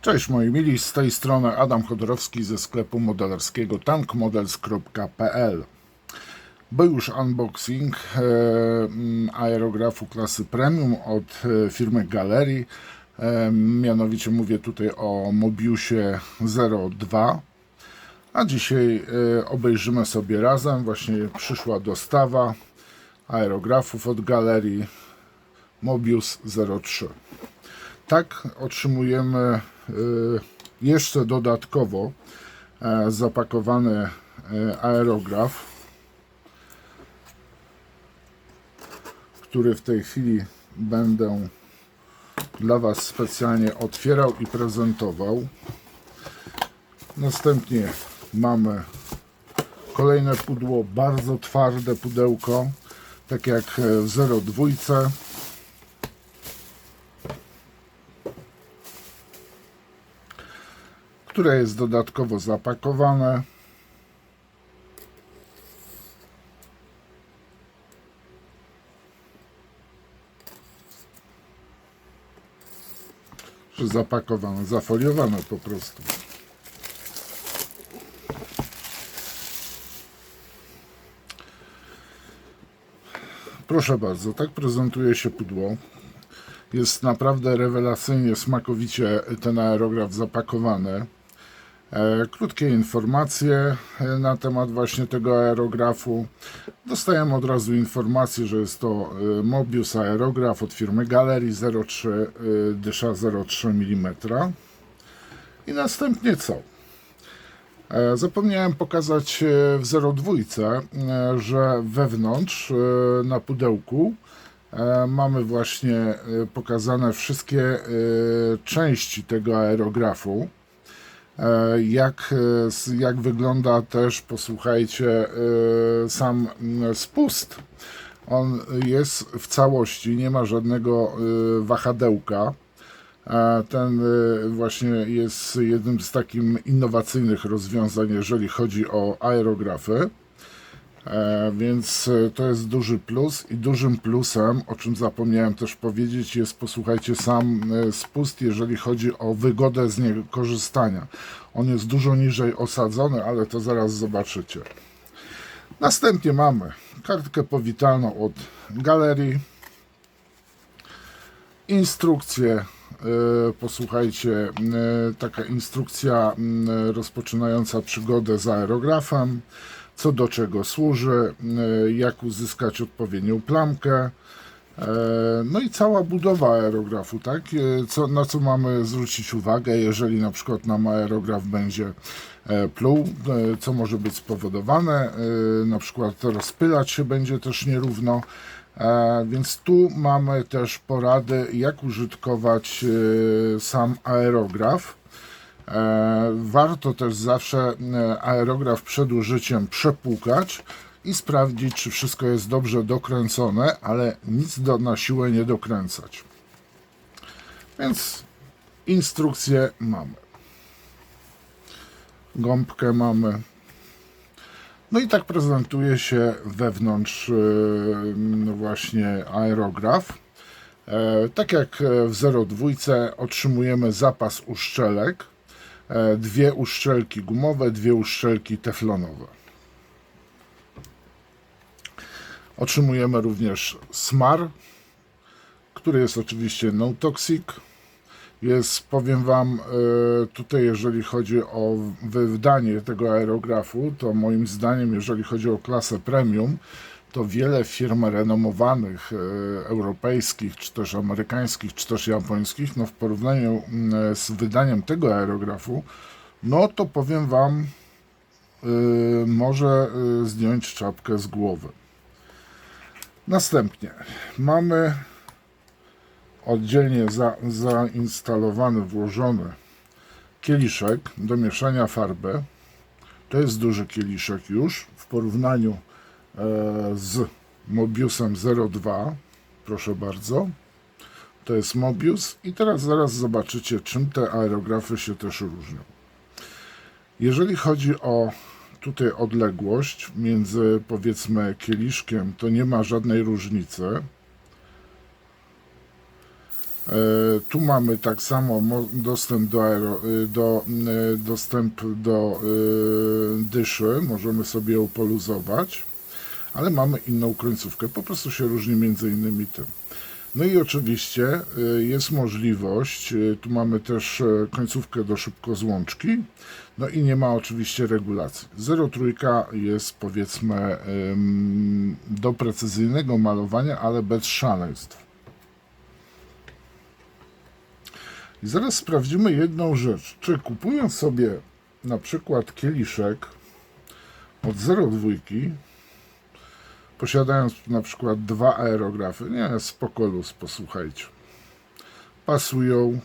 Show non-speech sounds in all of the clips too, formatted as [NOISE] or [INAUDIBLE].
Cześć moi mili, z tej strony Adam Chodorowski ze sklepu modelarskiego tankmodels.pl Był już unboxing e, aerografu klasy premium od e, firmy Galerii. E, mianowicie mówię tutaj o Mobiusie 02. A dzisiaj obejrzymy sobie razem. Właśnie przyszła dostawa aerografów od Galerii Mobius 03. Tak otrzymujemy y, jeszcze dodatkowo e, zapakowany e, aerograf, który w tej chwili będę dla Was specjalnie otwierał i prezentował. Następnie mamy kolejne pudło, bardzo twarde pudełko, tak jak w 02. które jest dodatkowo zapakowane. Że zapakowane, zafoliowane po prostu. Proszę bardzo, tak prezentuje się pudło. Jest naprawdę rewelacyjnie, smakowicie ten aerograf zapakowany. E, Krótkie informacje e, na temat właśnie tego aerografu. Dostałem od razu informację, że jest to e, Mobius aerograf od firmy Galerii 03 e, dysza 0,3 mm. I następnie co? Zapomniałem pokazać w 02, e, że wewnątrz na pudełku mamy właśnie pokazane wszystkie części tego aerografu. E, Jak, e, jak wygląda też, posłuchajcie, e, sam spust. On jest w całości, nie ma żadnego wahadełka. Ten właśnie jest jednym z takich innowacyjnych rozwiązań, jeżeli chodzi o aerografy. E, Więc y, to jest duży plus i dużym plusem, o czym zapomniałem też powiedzieć, jest posłuchajcie sam y, spust, jeżeli chodzi o wygodę z niego korzystania. On jest dużo niżej osadzony, ale to zaraz zobaczycie. Następnie mamy kartkę powitalną od galerii instrukcje. e, Posłuchajcie, e, taka instrukcja m, rozpoczynająca przygodę z aerografem, co do czego służy, e, jak uzyskać odpowiednią plamkę. e, No i cała budowa aerografu, tak? E, Co, na co mamy zwrócić uwagę, jeżeli na przykład nam aerograf będzie pluł, co może być spowodowane, na przykład rozpylać się będzie też nierówno. Więc tu mamy też porady, jak użytkować sam aerograf. E, Warto też zawsze e, aerograf przed użyciem przepłukać i sprawdzić, czy wszystko jest dobrze dokręcone, ale nic do, na siłę nie dokręcać. Więc instrukcję mamy. Gąbkę mamy. No i tak prezentuje się wewnątrz e, no właśnie aerograf. Tak jak w 02 otrzymujemy zapas uszczelek, dwie uszczelki gumowe, dwie uszczelki teflonowe. Otrzymujemy również smar, który jest oczywiście no toxic. Jest, powiem Wam, e, tutaj jeżeli chodzi o wydanie tego aerografu, to moim zdaniem, jeżeli chodzi o klasę premium, to wiele firm renomowanych, e, europejskich, czy też amerykańskich, czy też japońskich, no w porównaniu mm, z wydaniem tego aerografu, no to powiem Wam, e, może e, zdjąć czapkę z głowy. Następnie mamy oddzielnie za, zainstalowany, włożony kieliszek do mieszania farby. To jest duży kieliszek już w porównaniu e, z Mobiusem 02. Proszę bardzo. To jest Mobius i teraz zaraz zobaczycie, czym te aerografy się też różnią. Jeżeli chodzi o tutaj odległość między powiedzmy kieliszkiem, to nie ma żadnej różnicy. E, Tu mamy tak samo mo- dostęp do, aero, y, do, y, dostęp do y, dyszy, możemy sobie ją poluzować, ale mamy inną końcówkę, po prostu się różni między innymi tym. No i oczywiście y, jest możliwość, y, tu mamy też y, końcówkę do szybkozłączki, no i nie ma oczywiście regulacji. 0,3 jest powiedzmy do precyzyjnego malowania, ale bez szaleństw. I zaraz sprawdzimy jedną rzecz. Czy kupując sobie na przykład kieliszek od 0,2, posiadając na przykład dwa aerografy, nie, spoko luz, posłuchajcie, pasują.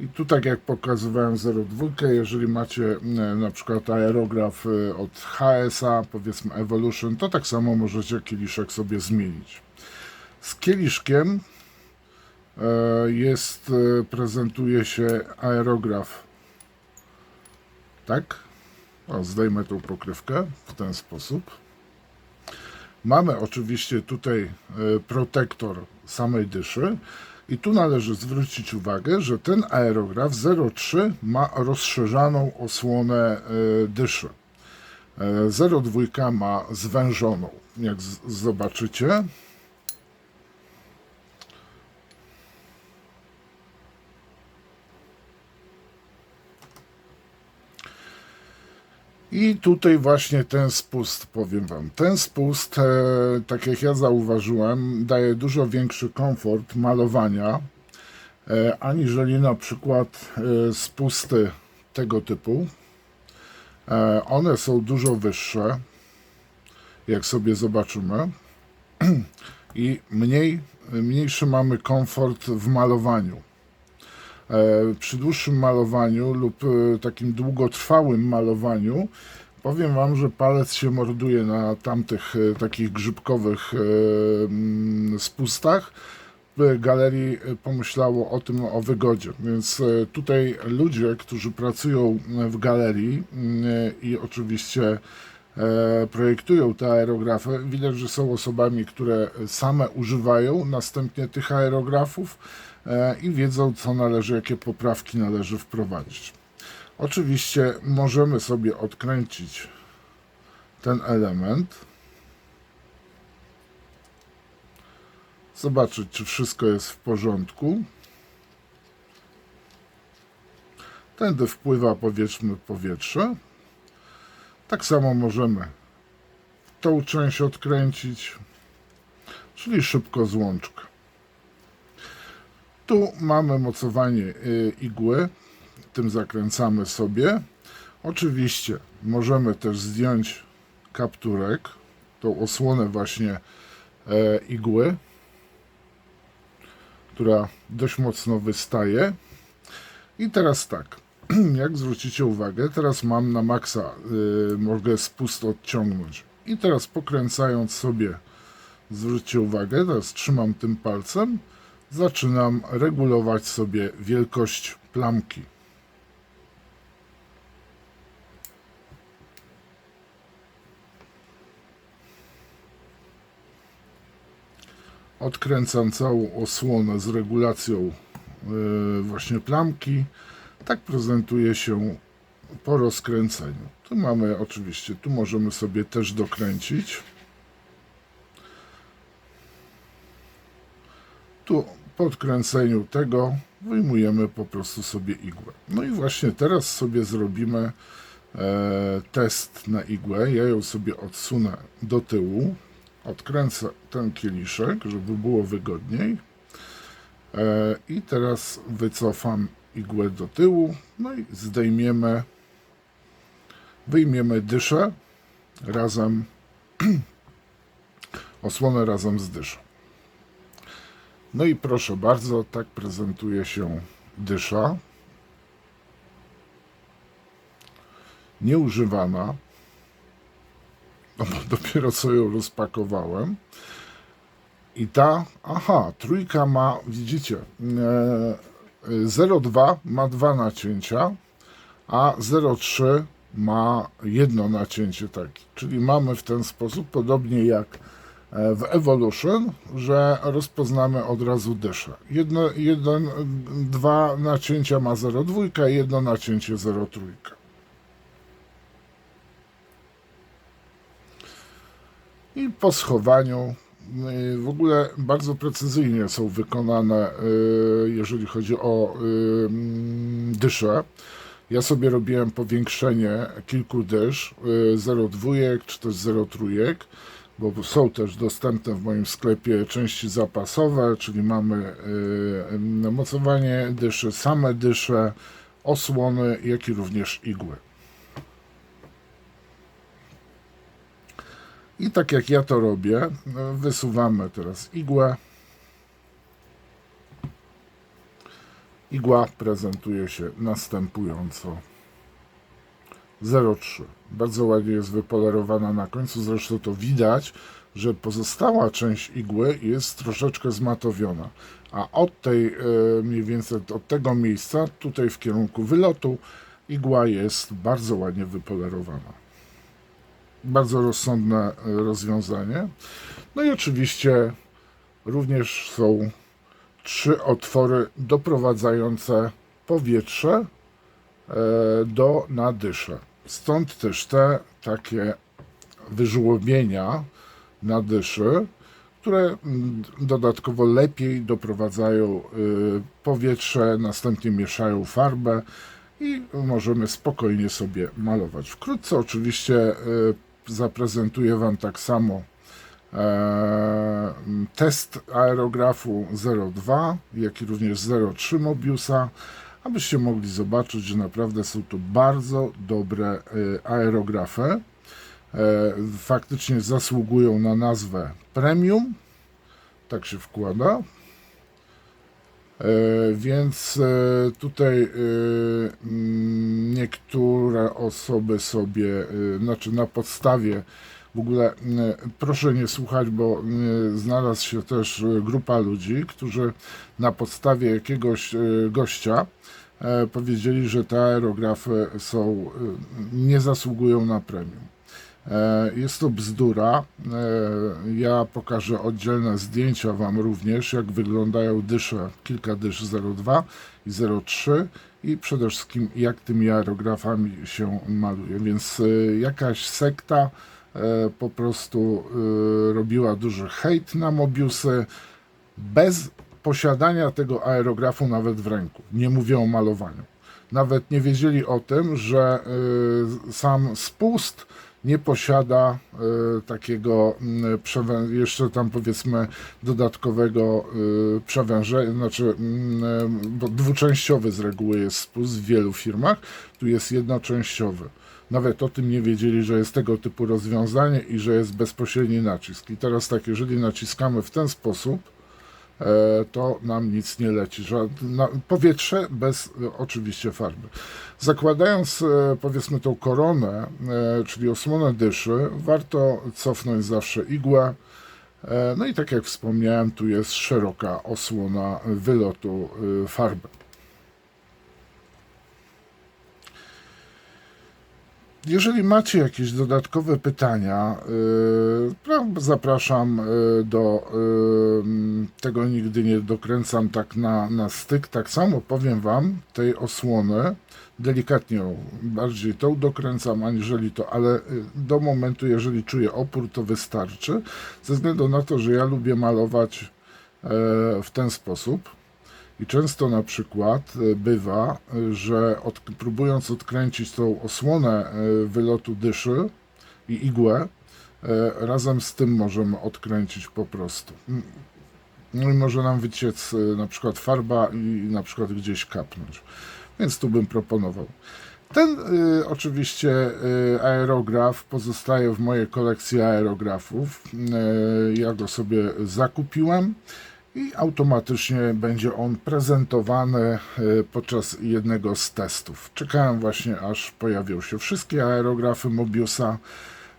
I tu tak jak pokazywałem 0,2, jeżeli macie e, na przykład aerograf e, od HSA, powiedzmy Evolution, to tak samo możecie kieliszek sobie zmienić. Z kieliszkiem e, jest, prezentuje się aerograf. Tak? O, zdejmę tą pokrywkę w ten sposób. Mamy oczywiście tutaj e, protektor samej dyszy i tu należy zwrócić uwagę, że ten aerograf 03 ma rozszerzaną osłonę e, dyszy. E, 02 ma zwężoną, jak zobaczycie. I tutaj właśnie ten spust, powiem Wam, ten spust, e, tak jak ja zauważyłem, daje dużo większy komfort malowania, e, aniżeli na przykład e, spusty tego typu. E, one są dużo wyższe, jak sobie zobaczymy, [CLEARS THROAT] i mniej, mniejszy mamy komfort w malowaniu. E, przy dłuższym malowaniu lub e, takim długotrwałym malowaniu powiem Wam, że palec się morduje na tamtych e, takich grzybkowych mm, spustach. Galerii pomyślało o tym, o wygodzie. Więc tutaj ludzie, którzy pracują w galerii mm, i oczywiście projektują te aerografy, widać, że są osobami, które same używają następnie tych aerografów i wiedzą, co należy, jakie poprawki należy wprowadzić. Oczywiście możemy sobie odkręcić ten element, zobaczyć, czy wszystko jest w porządku. Tędy wpływa, powiedzmy, powietrze. Tak samo możemy tą część odkręcić, czyli szybko złączkę. Tu mamy mocowanie y, igły, tym zakręcamy sobie. Oczywiście możemy też zdjąć kapturek, tą osłonę właśnie e, igły, która dość mocno wystaje. I teraz tak, [CLEARS THROAT] jak zwrócicie uwagę, teraz mam na maksa, y, mogę spust odciągnąć. I teraz pokręcając sobie, zwróćcie uwagę, teraz trzymam tym palcem, zaczynam regulować sobie wielkość plamki. Odkręcam całą osłonę z regulacją yy, właśnie plamki. Tak prezentuje się po rozkręceniu. Tu mamy oczywiście, tu możemy sobie też dokręcić. Tu po odkręceniu tego wyjmujemy po prostu sobie igłę. No i właśnie teraz sobie zrobimy e, test na igłę. Ja ją sobie odsunę do tyłu. Odkręcę ten kieliszek, żeby było wygodniej. E, I teraz wycofam igłę do tyłu. No i zdejmiemy, wyjmiemy dyszę razem, [CLEARS THROAT] osłonę razem z dyszą. No i proszę bardzo, tak prezentuje się dysza. Nieużywana. No bo [LAUGHS] dopiero co ją rozpakowałem. I ta, aha, trójka ma, widzicie, e, 0,2 ma dwa nacięcia, a 0,3 ma jedno nacięcie takie. Czyli mamy w ten sposób, podobnie jak e, w Evolution, że rozpoznamy od razu dyszę. Jedno, jeden, dwa nacięcia ma 0,2, jedno nacięcie 0,3. I po schowaniu y, w ogóle bardzo precyzyjnie są wykonane, y, jeżeli chodzi o y, mm, dysze. Ja sobie robiłem powiększenie kilku dysz, 0,2 czy też 0,3, bo są też dostępne w moim sklepie części zapasowe, czyli mamy y, mocowanie dyszy, same dysze, osłony, jak i również igły. I tak jak ja to robię, no, wysuwamy teraz igłę. Igła prezentuje się następująco. 0,3. Bardzo ładnie jest wypolerowana na końcu, zresztą to widać, że pozostała część igły jest troszeczkę zmatowiona. A od tej, e, mniej więcej od tego miejsca, tutaj w kierunku wylotu, igła jest bardzo ładnie wypolerowana bardzo rozsądne e, rozwiązanie. No i oczywiście również są trzy otwory doprowadzające powietrze e, do nadysze. Stąd też te takie wyżłobienia na dyszy, które mm, dodatkowo lepiej doprowadzają y, powietrze, następnie mieszają farbę i możemy spokojnie sobie malować. Wkrótce oczywiście y, zaprezentuję Wam tak samo e, test aerografu 02, jak i również 03 Mobiusa, abyście mogli zobaczyć, że naprawdę są to bardzo dobre e, aerografy. E, faktycznie zasługują na nazwę premium, tak się wkłada. E, Więc e, tutaj mm, niektóre osoby sobie, znaczy na podstawie w ogóle e, proszę nie słuchać, bo e, znalazł się też e, grupa ludzi, którzy na podstawie jakiegoś e, gościa e, powiedzieli, że te aerografy są, nie zasługują na premium. Jest to bzdura. Ja pokażę oddzielne zdjęcia Wam również, jak wyglądają dysze, kilka dysz 02 i 03 i przede wszystkim jak tymi aerografami się maluje. Więc jakaś sekta po prostu e, robiła duży hejt na Mobiusy bez posiadania tego aerografu nawet w ręku. Nie mówię o malowaniu. Nawet nie wiedzieli o tym, że y, sam spust nie posiada takiego przewę- jeszcze tam powiedzmy dodatkowego przewężenia, znaczy y, bo dwuczęściowy z reguły jest spust w wielu firmach, tu jest jednoczęściowy. Nawet o tym nie wiedzieli, że jest tego typu rozwiązanie i że jest bezpośredni nacisk. I teraz tak, jeżeli naciskamy w ten sposób, e, to nam nic nie leci. Powietrze bez e, oczywiście farby. Zakładając e, powiedzmy tą koronę, czyli osłonę dyszy, warto cofnąć zawsze igłę. No i tak jak wspomniałem, tu jest szeroka osłona wylotu farby. Jeżeli macie jakieś dodatkowe pytania, pra- zapraszam yy, do yy, tego nigdy nie dokręcam tak na, na styk. Tak samo powiem Wam tej osłony, delikatnie bardziej tą dokręcam aniżeli to, ale do momentu, jeżeli czuję opór, to wystarczy. Ze względu na to, że ja lubię malować w ten sposób. I często na przykład e, bywa, e, że od, próbując odkręcić tą osłonę e, wylotu dyszy i igłę, razem z tym możemy odkręcić po prostu. No i może nam wyciec na przykład farba i na przykład gdzieś kapnąć. Więc tu bym proponował. Ten y, oczywiście y, aerograf pozostaje w mojej kolekcji aerografów. Y, ja go sobie zakupiłem i automatycznie będzie on prezentowany e, podczas jednego z testów. Czekałem właśnie aż pojawią się wszystkie aerografy Mobiusa.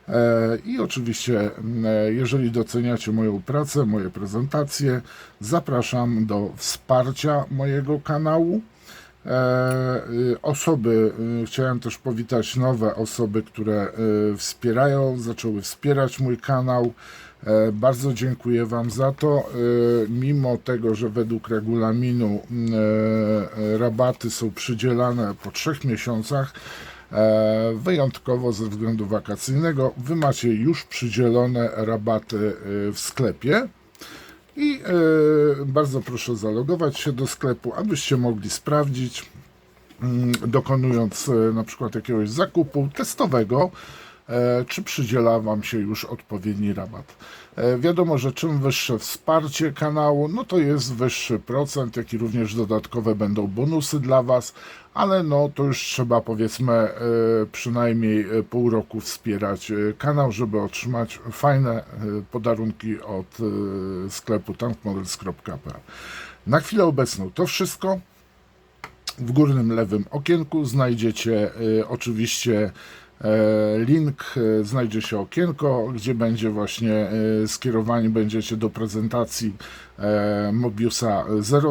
E, I oczywiście, e, jeżeli doceniacie moją pracę, moje prezentacje, zapraszam do wsparcia mojego kanału. Y, Osoby, y, chciałem też powitać nowe osoby, które y, wspierają, zaczęły wspierać mój kanał. E, Bardzo dziękuję Wam za to. E, Mimo tego, że według regulaminu e, rabaty są przydzielane po trzech miesiącach, wyjątkowo ze względu wakacyjnego, Wy macie już przydzielone rabaty w sklepie. I bardzo proszę zalogować się do sklepu, abyście mogli sprawdzić, mm, dokonując na przykład jakiegoś zakupu testowego, czy przydziela Wam się już odpowiedni rabat. E, Wiadomo, że czym wyższe wsparcie kanału, no to jest wyższy procent, jak i również dodatkowe będą bonusy dla Was, ale no to już trzeba powiedzmy e, przynajmniej e, pół roku wspierać e, kanał, żeby otrzymać fajne e, podarunki od e, sklepu tankmodels.pl. Na chwilę obecną to wszystko. W górnym lewym okienku znajdziecie e, oczywiście e, link, e, znajdzie się okienko, gdzie będzie właśnie e, skierowani będziecie do prezentacji e, Mobiusa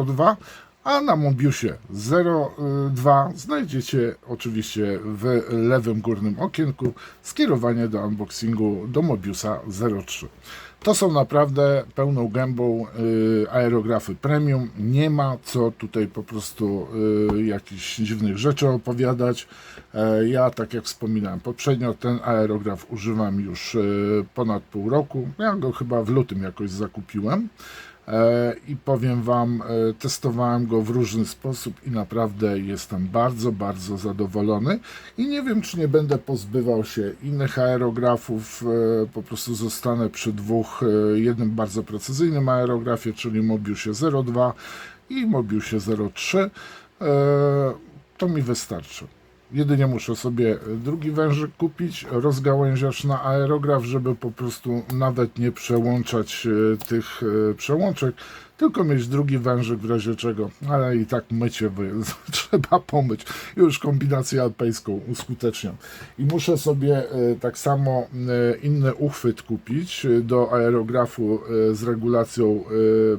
02, a na Mobiusie 02 znajdziecie oczywiście w lewym górnym okienku skierowanie do unboxingu do Mobiusa 03. To są naprawdę pełną gębą y, aerografy premium. Nie ma co tutaj po prostu y, jakichś dziwnych rzeczy opowiadać. E, ja, tak jak wspominałem poprzednio, ten aerograf używam już y, ponad pół roku. Ja go chyba w lutym jakoś zakupiłem. E, I powiem Wam, e, testowałem go w różny sposób i naprawdę jestem bardzo, bardzo zadowolony. I nie wiem, czy nie będę pozbywał się innych aerografów. e, Po prostu zostanę przy dwóch, jednym bardzo precyzyjnym aerografie, czyli Mobiusie 02 i Mobiusie 03. E, To mi wystarczy. Jedynie muszę sobie drugi wężyk kupić, rozgałęziacz na aerograf, żeby po prostu nawet nie przełączać e, tych e, przełączek, tylko mieć drugi wężyk w razie czego, ale i tak mycie [LAUGHS] trzeba pomyć. Już kombinację alpejską uskuteczniam. I muszę sobie e, tak samo inny uchwyt kupić do aerografu z regulacją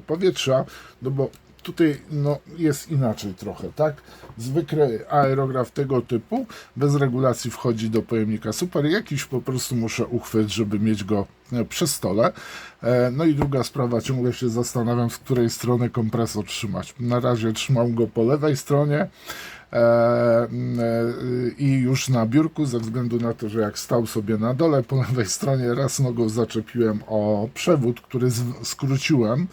powietrza, no bo tutaj no, jest inaczej trochę, tak? Zwykły aerograf tego typu bez regulacji wchodzi do pojemnika super. Jakiś po prostu muszę uchwyt, żeby mieć go e, przy stole. E, No i druga sprawa, ciągle się zastanawiam, z której strony kompresor trzymać. Na razie trzymam go po lewej stronie. E, m, e, i już na biurku, ze względu na to, że jak stał sobie na dole po lewej stronie, raz nogą zaczepiłem o przewód, który skróciłem.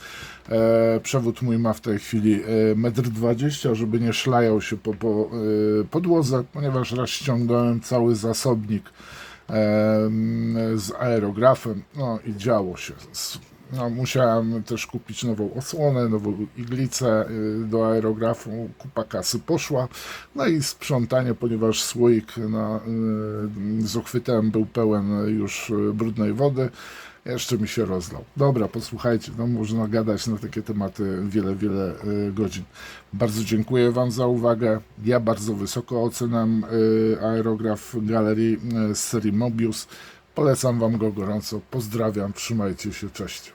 E, przewód mój ma w tej chwili e, 1,20 m, żeby nie szlajał się po, po podłodze, ponieważ raz ściągnąłem cały zasobnik e, m, z aerografem, no i działo się. No, musiałem też kupić nową osłonę, nową iglicę y, do aerografu, kupa kasy poszła, no i sprzątanie, ponieważ słoik na, y, z uchwytem był pełen już y, brudnej wody, jeszcze mi się rozlał. Dobra, posłuchajcie, no można gadać na takie tematy wiele, wiele godzin. Bardzo dziękuję Wam za uwagę. Ja bardzo wysoko oceniam aerograf galerii z serii Mobius. Polecam Wam go gorąco. Pozdrawiam, trzymajcie się, cześć.